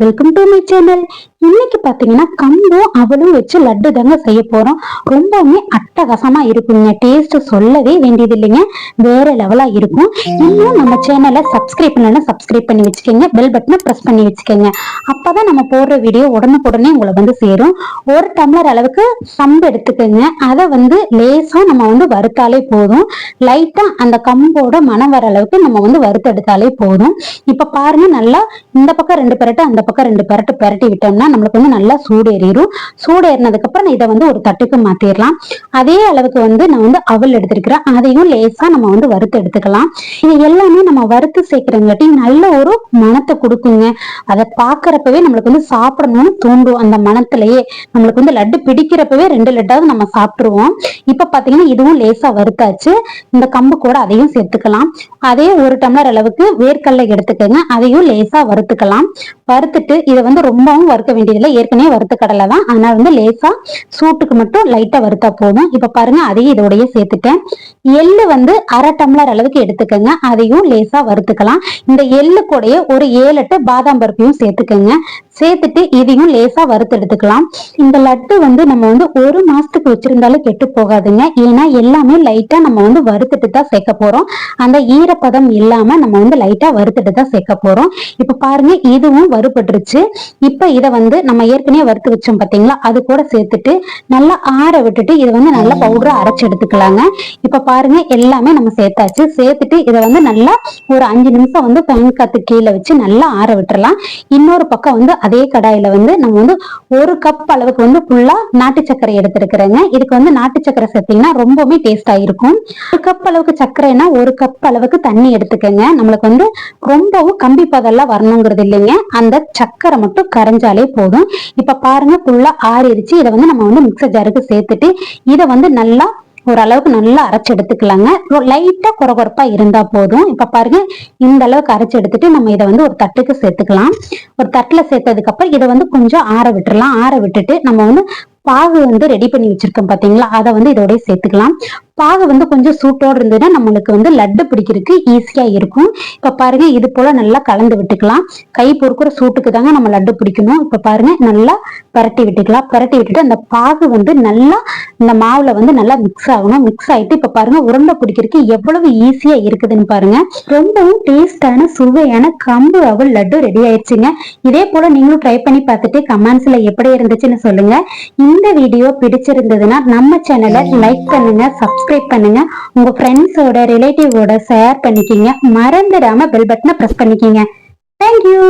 Welcome to my channel இன்னைக்கு பாத்தீங்கன்னா கம்பும் அவளும் வச்சு லட்டு தாங்க செய்ய போறோம். ரொம்பவுமே அட்டகாசமா இருக்குங்க. டேஸ்ட் சொல்லவே வேண்டியது இல்லைங்க வேற லெவலா இருக்கும். இன்னும் நம்ம சேனலை சப்ஸ்கிரைப் பண்ணலாம் சப்ஸ்கிரைப் பண்ணி வச்சுக்கோங்க. பெல் பட்டனை ப்ரெஸ் பண்ணி வச்சுக்கோங்க. அப்பதான் நம்ம போடுற வீடியோ உடனுக்குடனே உங்களை வந்து சேரும். ஒரு டம்ளர் அளவுக்கு கம்பு எடுத்துக்கோங்க. அதை வந்து லேசா நம்ம வந்து வறுத்தாலே போதும். லைட்டா அந்த கம்போட மனம் வர அளவுக்கு நம்ம வந்து வறுத்தெடுத்தாலே போதும். இப்ப பாருங்க நல்லா இந்த பக்கம் ரெண்டு பெரட்டு அந்த பக்கம் ரெண்டு பெரட்டு பெரட்டி விட்டோம்னா நம்மளுக்கு வந்து நல்லா சூடு ஏறிடும் சூடு ஏறினதுக்கு அப்புறம் இதை வந்து ஒரு தட்டுக்கு மாத்திரலாம். அதே அளவுக்கு வந்து நான் வந்து அவல் எடுத்திருக்கிறேன். அதையும் லேசா நம்ம வந்து வறுத்து எடுத்துக்கலாம். இது எல்லாமே நம்ம வறுத்து சேர்க்கிறங்காட்டி நல்ல ஒரு மனத்தை கொடுக்குங்க. அதை பாக்குறப்பவே நம்மளுக்கு வந்து சாப்பிடணும்னு தூண்டும் அந்த மனத்திலேயே நம்மளுக்கு வந்து லட்டு பிடிக்கிறப்பவே ரெண்டு லட்டாவது நம்ம சாப்பிட்டுருவோம். இப்ப பாத்தீங்கன்னா இதுவும் லேசா வறுத்தாச்சு. இந்த கம்பு கூட அதையும் சேர்த்துக்கலாம். அதே ஒரு டம்ளர் அளவுக்கு வேர்க்கடலை எடுத்துக்கோங்க. அதையும் லேசா வறுத்துக்கலாம். வறுத்துட்டு இதை வந்து ரொம்பவும் வறுக்க வேண்டியதில்லை. ஏற்கனவே வறுத்த கடலை தான். ஆனால் வந்து லேசா சூட்டுக்கு மட்டும் லைட்டா வறுத்தா போதும். இப்ப பாருங்க அதையும் இதோடய சேர்த்துட்டேன். எள்ளு வந்து அரை டம்ளர் அளவுக்கு எடுத்துக்கோங்க. அதையும் லேசா வறுத்துக்கலாம். இந்த எள்ளு கூடயே ஒரு ஏழு எட்டு பாதாம் பருப்பையும் சேர்த்துக்கோங்க. சேர்த்துட்டு இதையும் லேசா வறுத்து எடுத்துக்கலாம். இந்த லட்டு வந்து நம்ம வந்து ஒரு மாசத்துக்கு வச்சிருந்தாலும் கெட்டு போகாதுங்க. ஏன்னா எல்லாமே லைட்டா நம்ம வந்து வறுத்துட்டு தான் சேர்க்க போறோம். அந்த ஈரப்பதம் இல்லாம நம்ம வந்து லைட்டா வறுத்துட்டு தான் சேர்க்க போறோம். இப்ப பாருங்க இதுவும் வறுபட்டுருச்சு. இப்ப இதை வந்து நம்ம ஏற்கனவே வறுத்து வச்சோம் பாத்தீங்களா? அது கூட சேர்த்துட்டு நல்லா ஆற விட்டுட்டு இதை வந்து நல்லா பவுடரா அரைச்சு எடுத்துக்கலாங்க. இப்ப பாருங்க எல்லாமே நம்ம சேர்த்தாச்சு. சேர்த்துட்டு இதை வந்து நல்லா ஒரு அஞ்சு நிமிஷம் வந்து ஃபேன் காத்து கீழே வச்சு நல்லா ஆற விட்டுறலாம். இன்னொரு பக்கம் வந்து அதே கடாயில வந்து நம்ம வந்து ஒரு கப் அளவுக்கு வந்து ஃபுல்லா நாட்டு சர்க்கரை எடுத்திருக்கிறேங்க. இதுக்கு வந்து நாட்டு சர்க்கரை சேர்த்தீங்கன்னா ரொம்பவுமே டேஸ்டா இருக்கும். ஒரு கப் அளவுக்கு சர்க்கரைனா ஒரு கப் அளவுக்கு தண்ணி எடுத்துக்கோங்க. நம்மளுக்கு வந்து ரொம்பவும் கம்பி பதெல்லாம் வரணுங்கிறது இல்லைங்க. அந்த சர்க்கரை மட்டும் கரைஞ்சாலே போதும். இப்ப பாருங்க ஃபுல்லா ஆறிடுச்சு இதை வந்து நம்ம வந்து மிக்சர் ஜாருக்கு சேர்த்துட்டு இதை வந்து நல்லா ஓரளவுக்கு நல்லா அரைச்சு எடுத்துக்கலாங்க. லைட்டா குறகுறப்பா இருந்தா போதும். இப்ப பாருங்க இந்த அளவுக்கு அரைச்சு எடுத்துட்டு நம்ம இதை வந்து ஒரு தட்டுக்கு சேர்த்துக்கலாம். ஒரு தட்டுல சேர்த்ததுக்கு அப்புறம் இதை வந்து கொஞ்சம் ஆற விட்டுறலாம். ஆற விட்டுட்டு நம்ம வந்து பாகு வந்து ரெடி பண்ணி வச்சிருக்கோம் பாத்தீங்களா? அதை வந்து இதோடய சேர்த்துக்கலாம். பாகு வந்து கொஞ்சம் சூட்டோடு இருந்ததுன்னா நம்மளுக்கு வந்து லட்டு பிடிக்கிறதுக்கு ஈஸியா இருக்கும். இப்ப பாருங்க இது போல நல்லா கலந்து விட்டுக்கலாம். கை பொறுக்கிற சூட்டுக்கு தாங்க நம்ம லட்டு பிடிக்கணும். இப்போ பாருங்க நல்லா பரட்டி விட்டுக்கலாம். பரட்டி விட்டுட்டு அந்த பாகு வந்து நல்லா இந்த மாவுல வந்து நல்லா மிக்ஸ் ஆகணும். மிக்ஸ் ஆயிட்டு இப்ப பாருங்க உருண்டை பிடிக்கிறதுக்கு எவ்வளவு ஈஸியா இருக்குதுன்னு பாருங்க. ரொம்பவும் டேஸ்டான சுவையான கம்பு அவல் லட்டு ரெடி ஆயிடுச்சுங்க. இதே போல நீங்களும் ட்ரை பண்ணி பார்த்துட்டு கமெண்ட்ஸ்ல எப்படி இருந்துச்சுன்னு சொல்லுங்க. இந்த வீடியோ பிடிச்சிருந்ததுன்னா நம்ம சேனலை லைக் பண்ணுங்க சப்ஸ்கிரைப் பண்ணுங்க. உங்க ஃப்ரெண்ட்ஸோட ரிலேட்டிவோட ஷேர் பண்ணிக்கிங்க. மறந்துடாம பெல் பட்டனை ப்ரெஸ் பண்ணிக்கிங்க. தேங்க்யூ